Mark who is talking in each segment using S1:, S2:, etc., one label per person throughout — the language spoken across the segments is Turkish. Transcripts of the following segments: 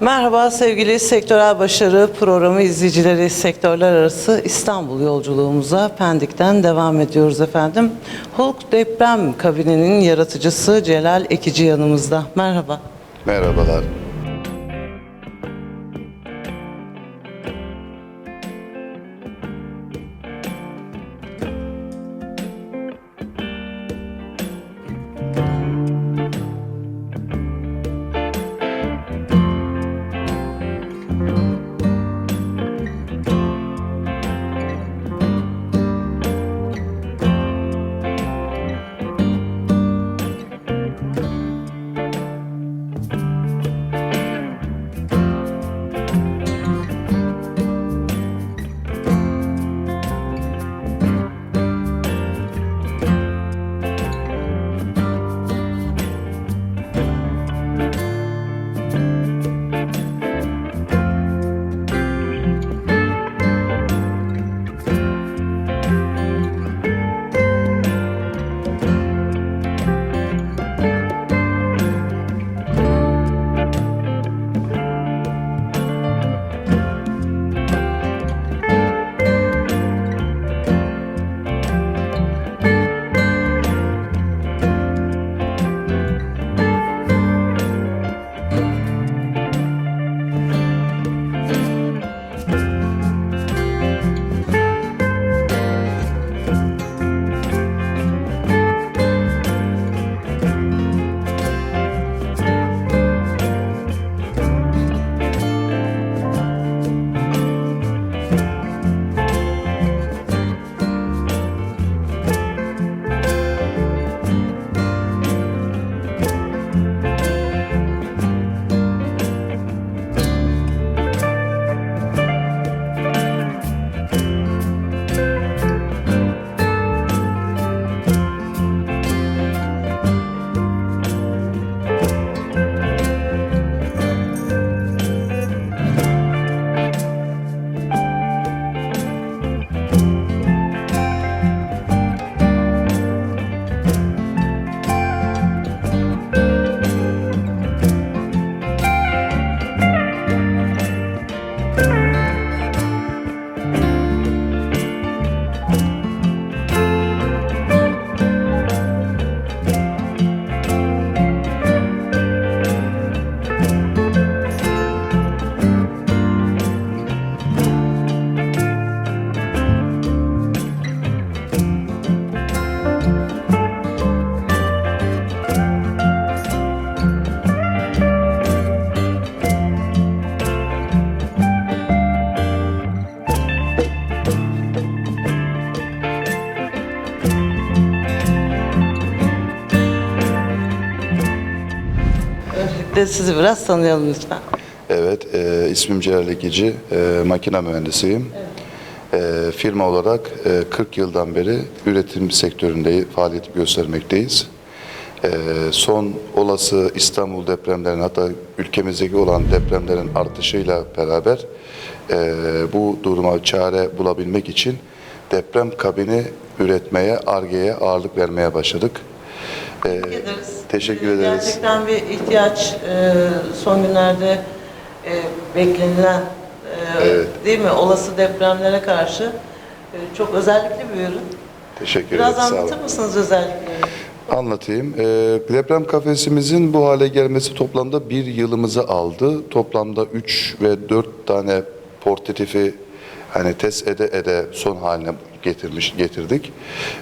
S1: Merhaba sevgili Sektörel Başarı programı izleyicileri sektörler arası İstanbul yolculuğumuza Pendik'ten devam ediyoruz efendim. Hulk deprem kabininin yaratıcısı Celal Ekici yanımızda. Merhaba.
S2: Merhabalar.
S1: Sizi biraz tanıyalım lütfen.
S2: Evet, e, ismim Celal Ekici, e, makine mühendisiyim. E, firma olarak e, 40 yıldan beri üretim sektöründe faaliyet göstermekteyiz. E, son olası İstanbul depremlerinin hatta ülkemizdeki olan depremlerin artışıyla beraber e, bu duruma çare bulabilmek için deprem kabini üretmeye, ARGE'ye ağırlık vermeye başladık. E,
S1: ederiz.
S2: Teşekkür
S1: Ee,
S2: ederiz.
S1: Gerçekten bir ihtiyaç e, son günlerde e, beklenilen e,
S2: Evet.
S1: değil mi? Olası depremlere karşı e, çok özellikli bir ürün.
S2: Teşekkür
S1: Biraz
S2: ederiz. Sağ olun.
S1: anlatır mısınız özelliklerini?
S2: Anlatayım. Ee, deprem kafesimizin bu hale gelmesi toplamda bir yılımızı aldı. Toplamda 3 ve 4 tane portatifi hani test ede ede son haline getirmiş getirdik.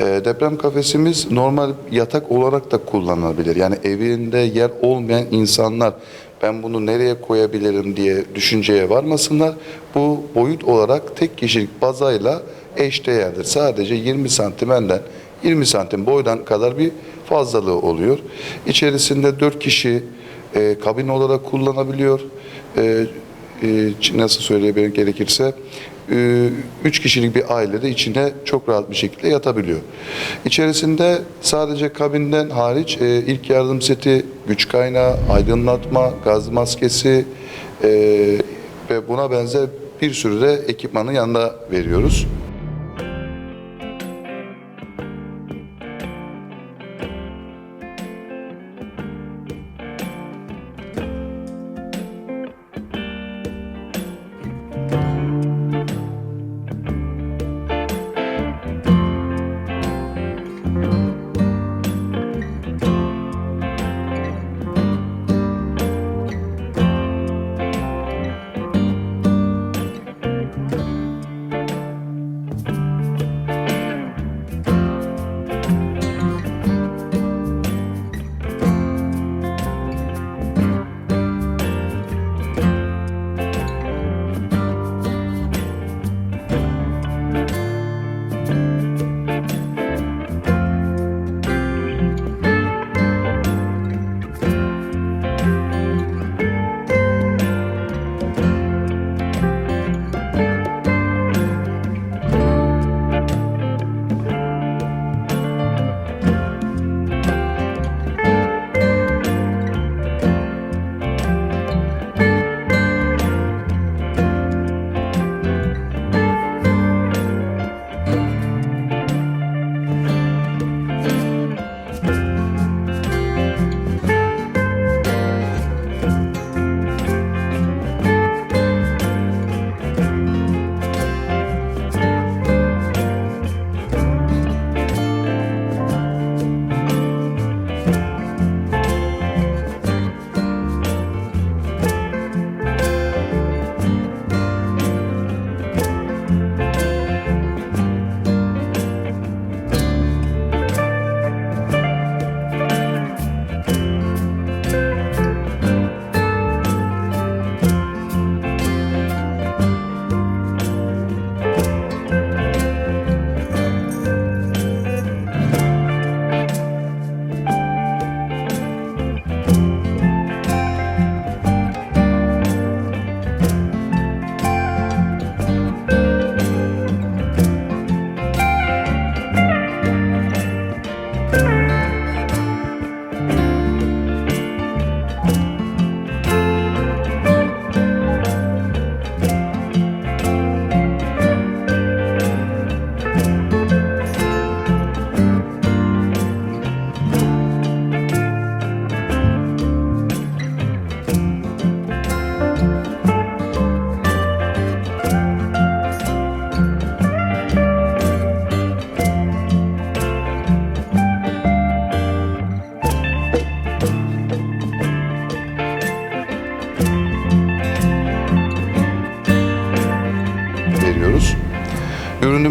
S2: Ee, deprem kafesimiz normal yatak olarak da kullanılabilir. Yani evinde yer olmayan insanlar ben bunu nereye koyabilirim diye düşünceye varmasınlar. Bu boyut olarak tek kişilik bazayla eşdeğerdir. Sadece 20 santimenden 20 santim boydan kadar bir fazlalığı oluyor. İçerisinde 4 kişi e, kabin olarak kullanabiliyor. E, e, nasıl söyleyebilirim gerekirse 3 kişilik bir aile de içinde çok rahat bir şekilde yatabiliyor. İçerisinde sadece kabinden hariç e, ilk yardım seti, güç kaynağı, aydınlatma, gaz maskesi e, ve buna benzer bir sürü de ekipmanı yanında veriyoruz.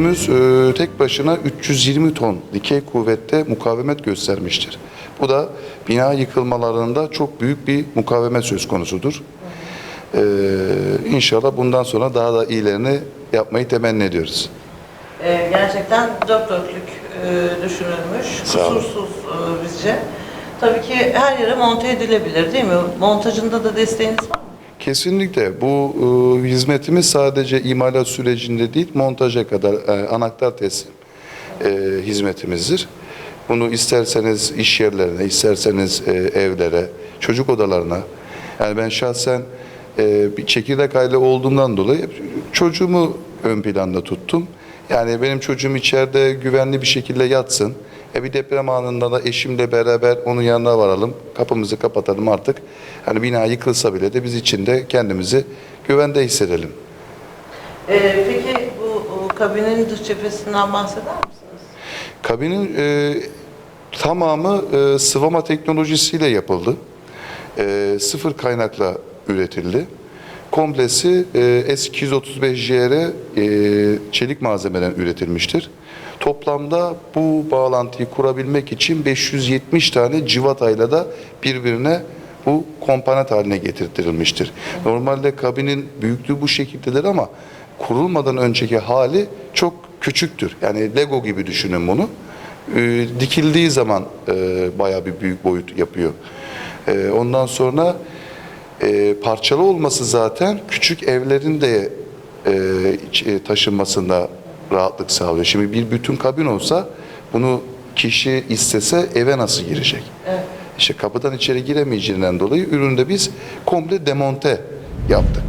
S2: Ürünümüz e, tek başına 320 ton dikey kuvvette mukavemet göstermiştir. Bu da bina yıkılmalarında çok büyük bir mukavemet söz konusudur. E, inşallah bundan sonra daha da iyilerini yapmayı temenni ediyoruz.
S1: Ee, gerçekten dört dörtlük e, düşünülmüş, kusursuz e, bizce. Tabii ki her yere monte edilebilir değil mi? Montajında da desteğiniz var mı?
S2: Kesinlikle bu e, hizmetimiz sadece imalat sürecinde değil montaja kadar e, anahtar teslim e, hizmetimizdir. Bunu isterseniz iş yerlerine, isterseniz e, evlere, çocuk odalarına. Yani ben şahsen e, bir çekirdek aile olduğumdan dolayı çocuğumu ön planda tuttum. Yani benim çocuğum içeride güvenli bir şekilde yatsın. E bir deprem anında da eşimle beraber onun yanına varalım. Kapımızı kapatalım artık. Hani bina yıkılsa bile de biz içinde kendimizi güvende hissedelim.
S1: Ee, peki bu kabinin dış cephesinden bahseder misiniz?
S2: Kabinin e, tamamı e, sıvama teknolojisiyle yapıldı. E, sıfır kaynakla üretildi. Komplesi e, S235JR e, çelik malzemeden üretilmiştir. Toplamda bu bağlantıyı kurabilmek için 570 tane civatayla da birbirine bu komponent haline getirtilmiştir. Normalde kabinin büyüklüğü bu şekildedir ama kurulmadan önceki hali çok küçüktür. Yani Lego gibi düşünün bunu. Ee, dikildiği zaman e, bayağı bir büyük boyut yapıyor. Ee, ondan sonra e, parçalı olması zaten küçük evlerin de e, e, taşınmasında rahatlık sağlıyor. Şimdi bir bütün kabin olsa bunu kişi istese eve nasıl girecek?
S1: Evet.
S2: İşte kapıdan içeri giremeyeceğinden dolayı üründe biz komple demonte yaptık.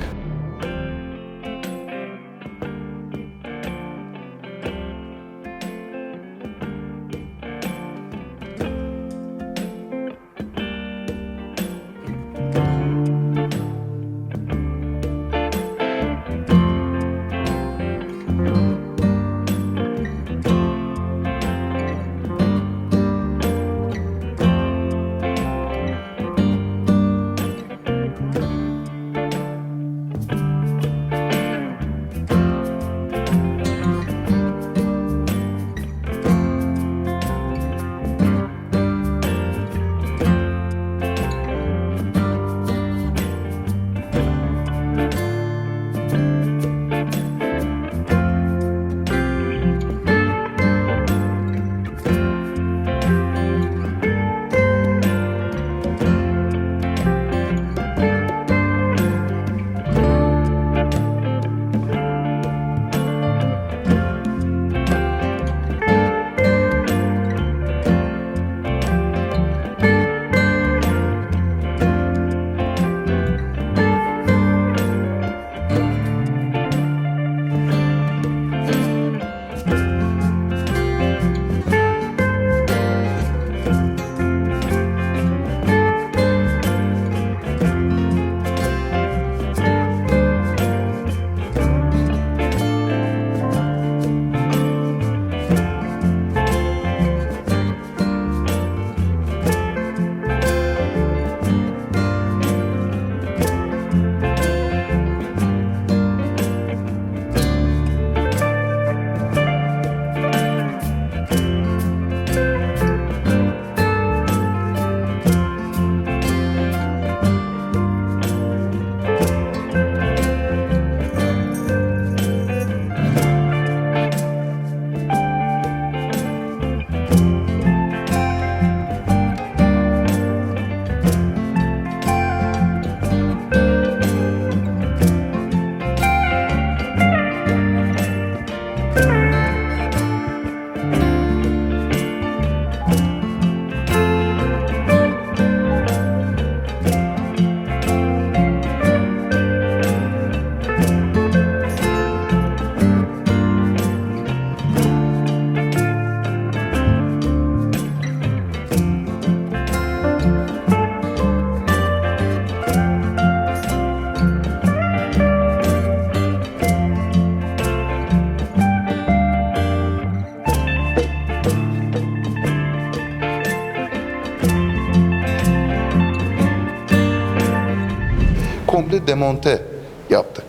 S2: Komple demonte yaptık.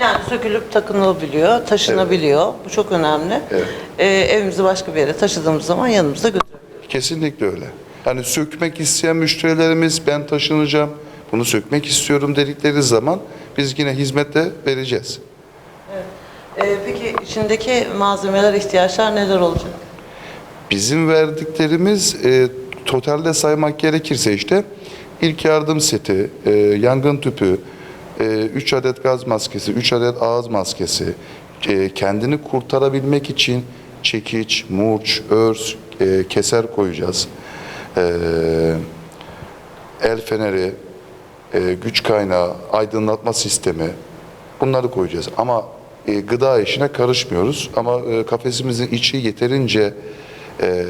S1: Yani sökülüp takılabiliyor, taşınabiliyor. Bu çok önemli.
S2: Evet.
S1: Ee, evimizi başka bir yere taşıdığımız zaman yanımızda götürebiliyoruz.
S2: Kesinlikle öyle. Yani sökmek isteyen müşterilerimiz ben taşınacağım, bunu sökmek istiyorum dedikleri zaman biz yine hizmette vereceğiz.
S1: Ee, peki içindeki malzemeler, ihtiyaçlar neler olacak?
S2: Bizim verdiklerimiz e, totalde saymak gerekirse işte ilk yardım seti, e, yangın tüpü, 3 adet gaz maskesi, 3 adet ağız maskesi, e, kendini kurtarabilmek için çekiç, murç, örs, e, keser koyacağız. E, el feneri, e, güç kaynağı, aydınlatma sistemi bunları koyacağız. Ama e, gıda işine karışmıyoruz. Ama e, kafesimizin içi yeterince e,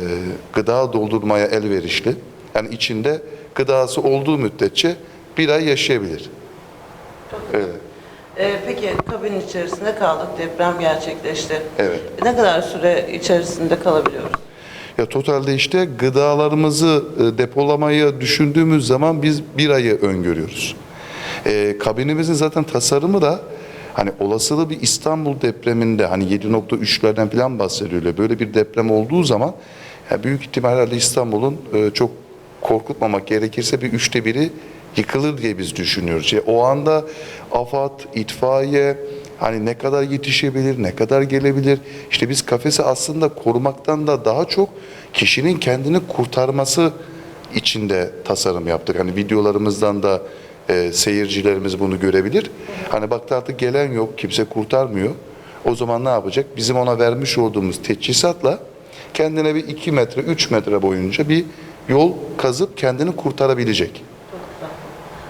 S2: gıda doldurmaya elverişli. Yani içinde gıdası olduğu müddetçe bir ay yaşayabilir. Evet.
S1: Ee, peki kabin içerisinde kaldık, deprem gerçekleşti.
S2: Evet.
S1: Ne kadar süre içerisinde kalabiliyoruz?
S2: Ya totalde işte gıdalarımızı e, depolamayı düşündüğümüz zaman biz bir ayı öngörüyoruz. E, kabinimizin zaten tasarımı da hani olasılığı bir İstanbul depreminde hani 7.3'lerden falan bahsediliyor. Böyle bir deprem olduğu zaman ya büyük ihtimal herhalde İstanbul'un e, çok korkutmamak gerekirse bir üçte biri yıkılır diye biz düşünüyoruz. Yani o anda AFAD, itfaiye, Hani ne kadar yetişebilir, ne kadar gelebilir? İşte biz kafesi aslında korumaktan da daha çok kişinin kendini kurtarması içinde tasarım yaptık. Hani videolarımızdan da e, seyircilerimiz bunu görebilir. Hani baktı artık gelen yok, kimse kurtarmıyor. O zaman ne yapacak? Bizim ona vermiş olduğumuz teçhizatla kendine bir 2 metre, 3 metre boyunca bir yol kazıp kendini kurtarabilecek.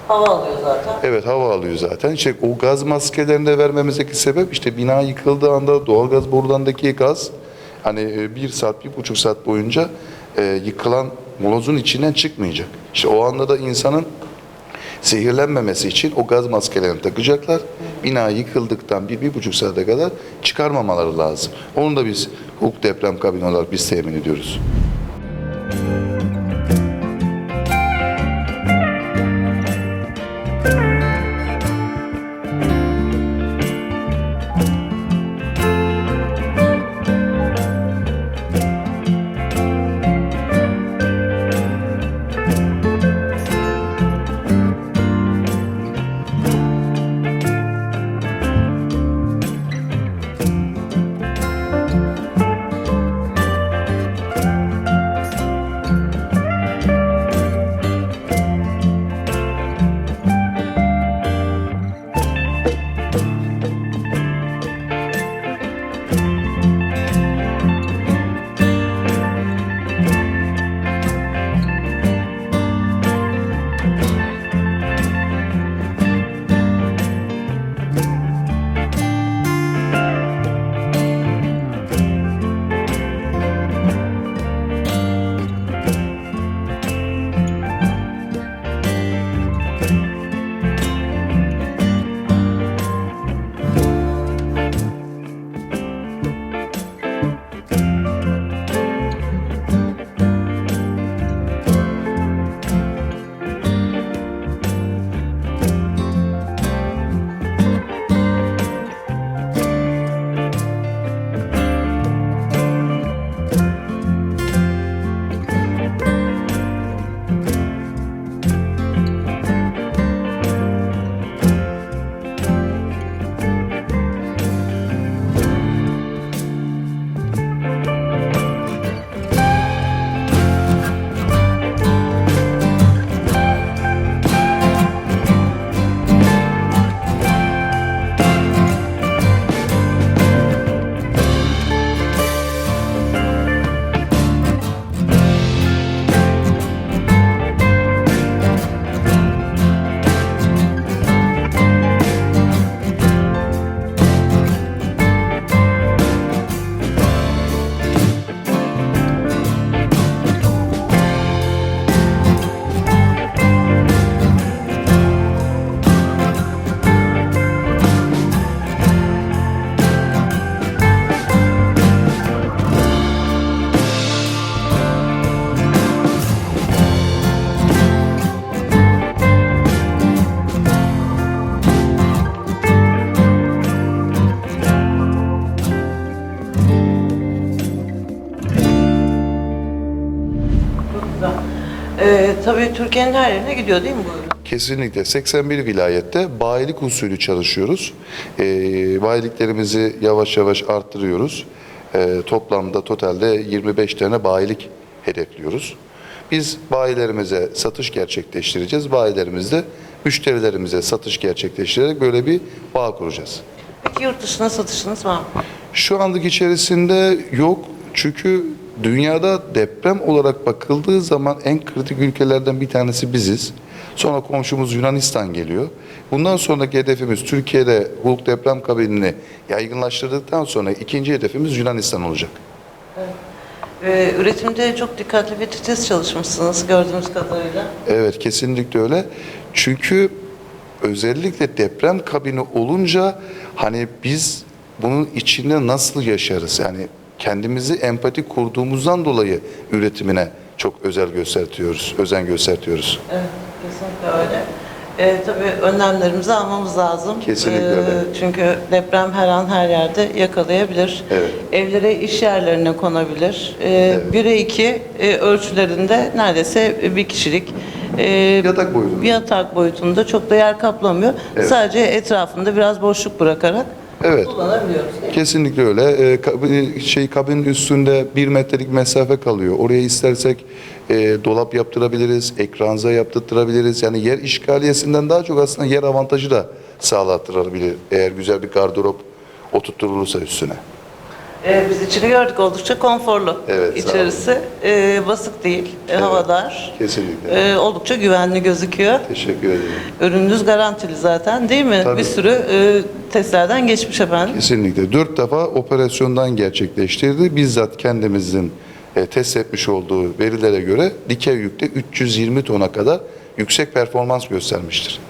S1: Hava alıyor zaten.
S2: Evet hava alıyor zaten. İşte o gaz maskelerini de vermemizdeki sebep işte bina yıkıldığı anda doğalgaz borularındaki gaz hani e, bir saat, bir buçuk saat boyunca e, yıkılan molozun içinden çıkmayacak. İşte o anda da insanın zehirlenmemesi için o gaz maskelerini takacaklar. Bina yıkıldıktan bir, bir buçuk saate kadar çıkarmamaları lazım. Onu da biz hukuk deprem kabini olarak biz temin ediyoruz.
S1: Ee, tabii Türkiye'nin her yerine gidiyor değil mi bu ürün?
S2: Kesinlikle 81 vilayette bayilik usulü çalışıyoruz. Ee, bayiliklerimizi yavaş yavaş arttırıyoruz. Ee, toplamda totalde 25 tane bayilik hedefliyoruz. Biz bayilerimize satış gerçekleştireceğiz. Bayilerimiz de müşterilerimize satış gerçekleştirerek böyle bir bağ kuracağız.
S1: Peki yurt dışına satışınız var mı?
S2: Şu anlık içerisinde yok. Çünkü dünyada deprem olarak bakıldığı zaman en kritik ülkelerden bir tanesi biziz. Sonra komşumuz Yunanistan geliyor. Bundan sonraki hedefimiz Türkiye'de Hulk deprem kabinini yaygınlaştırdıktan sonra ikinci hedefimiz Yunanistan olacak.
S1: Ee, üretimde çok dikkatli ve titiz çalışmışsınız gördüğümüz kadarıyla.
S2: Evet kesinlikle öyle. Çünkü özellikle deprem kabini olunca hani biz bunun içinde nasıl yaşarız? Yani kendimizi empati kurduğumuzdan dolayı üretimine çok özel gösteriyoruz, özen gösteriyoruz.
S1: Evet, kesinlikle öyle. Ee, tabii önlemlerimizi almamız lazım.
S2: Kesinlikle öyle.
S1: Çünkü deprem her an her yerde yakalayabilir.
S2: Evet.
S1: Evlere, iş yerlerine konabilir. Ee,
S2: Evet.
S1: 1'e 2 e, ölçülerinde neredeyse bir kişilik e,
S2: Yatak boyutunda.
S1: bir yatak boyutunda çok da yer kaplamıyor.
S2: Evet.
S1: Sadece etrafında biraz boşluk bırakarak
S2: Evet.
S1: kullanabiliyoruz.
S2: Kesinlikle öyle. Ee, şey kabinin üstünde bir metrelik mesafe kalıyor. Oraya istersek e, dolap yaptırabiliriz, ekranza yaptırtırabiliriz. Yani yer işgaliyesinden daha çok aslında yer avantajı da sağlattırabilir. Eğer güzel bir gardırop oturtturulursa üstüne.
S1: Ee, biz içini gördük oldukça konforlu.
S2: Evet, sağ.
S1: İçerisi e, basık değil, e, havadar.
S2: Kesinlikle.
S1: E, oldukça güvenli gözüküyor.
S2: Teşekkür ederim.
S1: Ürününüz garantili zaten değil mi?
S2: Tabii.
S1: Bir sürü e, testlerden geçmiş efendim.
S2: Kesinlikle. Dört defa operasyondan gerçekleştirdi. Bizzat kendimizin e, test etmiş olduğu verilere göre dikey yükte 320 tona kadar yüksek performans göstermiştir.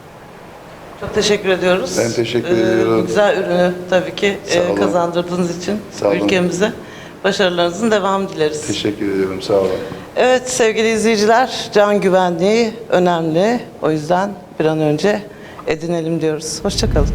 S1: Çok teşekkür ediyoruz.
S2: Ben teşekkür
S1: E,
S2: ediyorum.
S1: Güzel ürünü tabii ki
S2: Sağ
S1: e,
S2: olun.
S1: kazandırdığınız için
S2: Sağ olun.
S1: ülkemize başarılarınızın devamı dileriz.
S2: Teşekkür ediyorum. Sağ olun.
S1: Evet sevgili izleyiciler, can güvenliği önemli. O yüzden bir an önce edinelim diyoruz. Hoşçakalın.